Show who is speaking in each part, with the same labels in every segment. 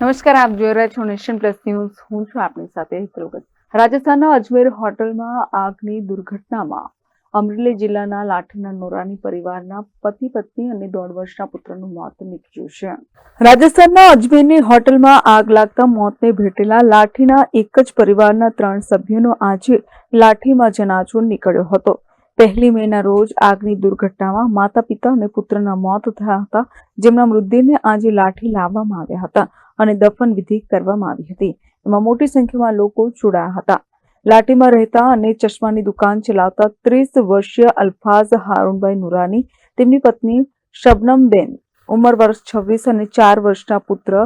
Speaker 1: નમસ્કાર, આપ જોઈ રહ્યા છો નેશન પ્લસ ન્યૂઝ. હું છું આપની સાથે હેતલ રાજસ્થાનના અજમેર હોટલમાં આગની દુર્ઘટનામાં અમરેલી જિલ્લાના લાઠીના નોરાની પરિવારના પતિ, પત્ની અને દોઢ વર્ષના પુત્રનું મોત નીપજ્યું છે. રાજસ્થાનના અજમેરની હોટલમાં આગ લાગતા મોતને ભેટેલા લાઠીના એક જ પરિવારના ત્રણ સભ્યોનો આજે લાઠીમાં જનાજો નીકળ્યો હતો. પહેલી મેના રોજ આગની દુર્ઘટનામાં માતા પિતા અને પુત્રના મોત થયા હતા, જેમના મૃતદેહને આજે લાઠી લાવવામાં આવ્યા હતા. અને દફન વિધિ કરવામાં આવી હતી. એમાં મોટી સંખ્યામાં લોકો જોડાયા હતા. લાઠીમાં રહેતા અને ચશ્માની દુકાન ચલાવતા ત્રીસ વર્ષીય અલ્ફાઝ હારૂનભાઈ નુરાની, તેમની પત્ની શબનમબેન, ઉંમર વર્ષ છવ્વીસ અને ચાર વર્ષના પુત્ર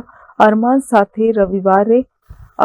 Speaker 1: અરમાન સાથે રવિવારે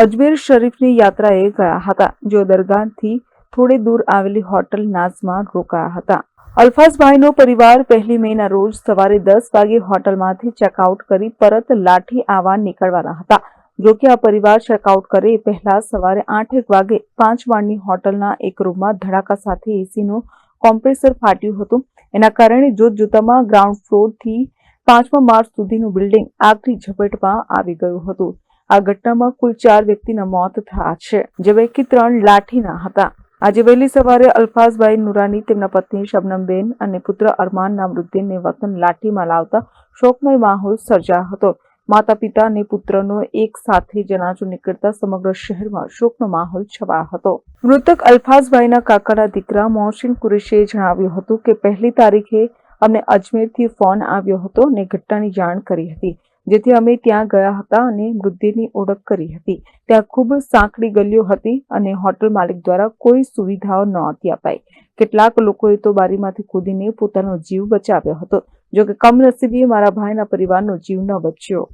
Speaker 1: અજમેર શરીફની યાત્રાએ ગયા હતા જેઓ દરગાહથી થોડે દૂર આવેલી હોટલ નાઝમાં રોકાયા હતા. અલ્ફાઝભાઈનો પરિવાર પહેલી મેના રોજ સવારે દસ વાગે હોટલમાંથી ચેકઆઉટ કરી પરત લાઠી આવા નીકળવાના હતા. જો કે આ પરિવાર ચેકઆઉટ કરે પહેલા સવારે આઠેક વાગે પાંચ માળની હોટલના એક રૂમમાં ધડાકા સાથે એસીનું કોમ્પ્રેસર ફાટ્યું હતું. એના કારણે જોતજોતામાં ગ્રાઉન્ડ ફ્લોરથી પાંચમા માર્ચ સુધીનું બિલ્ડિંગ આગની ઝપેટમાં આવી ગયું હતું. આ ઘટનામાં કુલ ચાર વ્યક્તિના મોત થયા છે. જે પૈકી ત્રણ લાઠીના હતા. આજે વહેલી સવારે અલ્ફાઝભાઈ નુરાની, તેમના પત્ની શબનમબેન અને પુત્ર અરમાનના મૃતદેહને વતન લાઠીમાં લાવતા શોકમય માહોલ સર્જાયો હતો. માતા પિતા અને પુત્રનો એક સાથે જનાજો નીકળતા સમગ્ર શહેરમાં શોકનો માહોલ છવાયો હતો. મૃતક અલ્ફાઝભાઈના કાકાના દીકરા મોહસિન કુરેશીએ જણાવ્યું હતું કે પહેલી તારીખે અમને અજમેરથી ફોન આવ્યો હતો અને ઘટનાની જાણ કરી હતી. જેથી અમે ત્યાં ગયા હતા અને મૃતદેહની ઓળખ કરી હતી. ત્યાં ખૂબ સાંકડી ગલીઓ હતી અને હોટલ માલિક દ્વારા કોઈ સુવિધાઓ નહોતી અપાઈ. કેટલાક લોકોએ તો બારીમાંથી કૂદીને પોતાનો જીવ બચાવ્યો હતો જોકે કમનસીબે મારા ભાઈના પરિવારનો જીવ ન બચ્યો.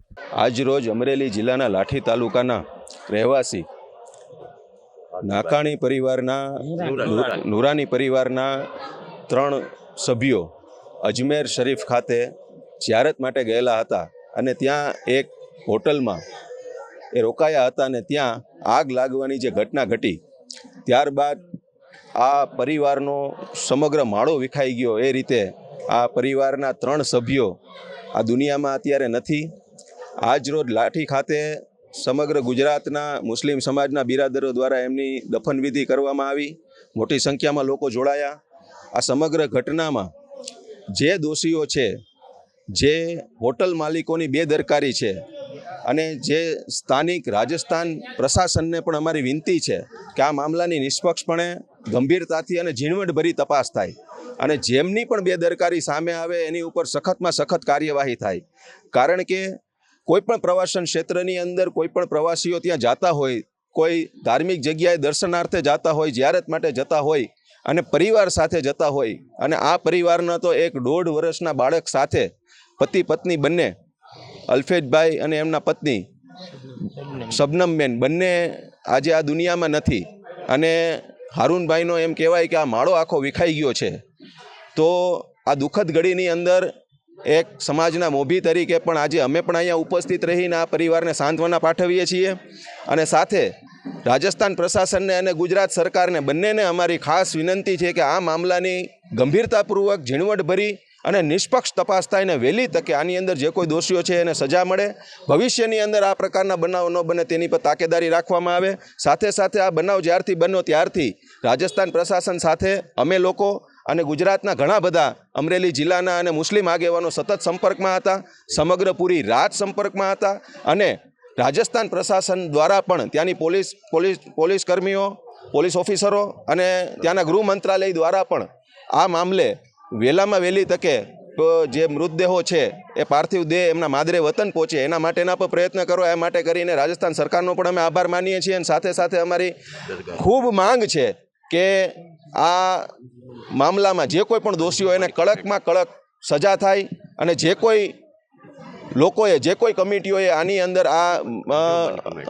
Speaker 2: આજ રોજ અમરેલી જિલ્લાના લાઠી તાલુકાના રહેવાસી નાકાણી પરિવારના, નુરાની પરિવારના ત્રણ સભ્યો અજમેર શરીફ ખાતે જ્યારત માટે ગયેલા હતા. અને ત્યાં એક હોટલમાં એ રોકાયા હતા અને ત્યાં આગ લાગવાની જે ઘટના ઘટી, ત્યારબાદ આ પરિવારનો સમગ્ર માળો વિખાઈ ગયો. એ રીતે આ પરિવારના ત્રણ સભ્યો આ દુનિયામાં અત્યારે નથી. આજરોજ લાઠી ખાતે સમગ્ર ગુજરાતના મુસ્લિમ સમાજના બિરાદરો દ્વારા એમની દફનવિધિ કરવામાં આવી. મોટી સંખ્યામાં લોકો જોડાયા. આ સમગ્ર ઘટનામાં જે દોષીઓ છે જે હોટલ માલિકોની બેદરકારી છે અને જે સ્થાનિક રાજસ્થાન પ્રશાસનને પણ અમારી વિનંતી છે કે આ મામલાની નિષ્પક્ષપણે ગંભીરતાથી અને ઝીણવટભરી તપાસ થાય અને જેમની પણ બેદરકારી સામે આવે એની ઉપર સખતમાં સખત કાર્યવાહી થાય. કારણ કે કોઈપણ પ્રવાસન ક્ષેત્રની અંદર કોઈપણ પ્રવાસીઓ ત્યાં જાતા હોય, કોઈ ધાર્મિક જગ્યાએ દર્શનાર્થે જતા હોય જ્યારત માટે જતા હોય અને પરિવાર સાથે જતા હોય અને આ પરિવારના તો એક દોઢ વર્ષના બાળક સાથે પતિ પત્ની બંને, અલ્ફેજભાઈ અને એમના પત્ની, શબનમબેન, બંને આજે આ દુનિયામાં નથી. અને હારૂનભાઈનો એમ કહેવાય કે આ માળો આખો વિખાઈ ગયો છે. તો આ દુઃખદ ઘડીની અંદર એક સમાજના મોભી તરીકે પણ આજે અમે પણ અહીંયા ઉપસ્થિત રહીને આ પરિવારને સાંત્વના પાઠવીએ છીએ. અને સાથે રાજસ્થાન પ્રશાસનને અને ગુજરાત સરકારને બંનેને અમારી ખાસ વિનંતી છે કે આ મામલાની ગંભીરતાપૂર્વક ઝીણવટભરી અને નિષ્પક્ષ તપાસ થાય ને વહેલી તકે આની અંદર જે કોઈ દોષીઓ છે એને સજા મળે. ભવિષ્યની અંદર આ પ્રકારના બનાવ ન બને તેની પર તાકેદારી રાખવામાં આવે. સાથે સાથે આ બનાવ જ્યારથી બન્યો ત્યારથી રાજસ્થાન પ્રશાસન સાથે અમે લોકો અને ગુજરાતના ઘણા બધા અમરેલી જિલ્લાના અને મુસ્લિમ આગેવાનો સતત સંપર્કમાં હતા. સમગ્ર પૂરી રાત સંપર્કમાં હતા અને રાજસ્થાન પ્રશાસન દ્વારા પણ ત્યાંની પોલીસ પોલીસ પોલીસ કર્મીઓ, પોલીસ ઓફિસરો અને ત્યાંના ગૃહ મંત્રાલય દ્વારા પણ આ મામલે વહેલામાં વહેલી તકે જે મૃતદેહો છે, એ પાર્થિવ દેહ એમના માદરે વતન પહોંચે. એના માટેના પણ પ્રયત્ન કરો એ માટે કરીને રાજસ્થાન સરકારનો પણ અમે આભાર માનીએ છીએ અને સાથે સાથે અમારી ખૂબ માંગ છે કે આ મામલામાં જે કોઈ પણ દોષીઓ એને કડકમાં કડક સજા થાય અને જે કોઈ લોકોએ જે કોઈ કમિટીઓએ આની અંદર આ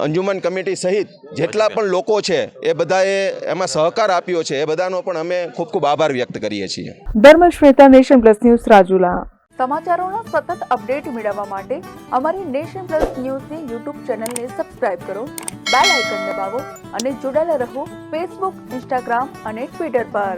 Speaker 2: અંજુમન કમિટી. સહિત જેટલા પણ લોકો છે એ બધાએ એમાં સહકાર આપ્યો છે એ બધાનો પણ અમે ખૂબ ખૂબ આભાર વ્યક્ત કરીએ છીએ.
Speaker 1: Dharmashweta nation plus news Rajula. સમાચારોના સતત અપડેટ મેળવવા માટે અમારી નેશન પ્લસ ન્યૂઝની યુટ્યુબ ચેનલને સબસ્ક્રાઇબ કરો બેલ આઇકન દબાવો અને જોડાયેલા રહો ફેસબુક ઇન્સ્ટાગ્રામ અને ટ્વિટર પર.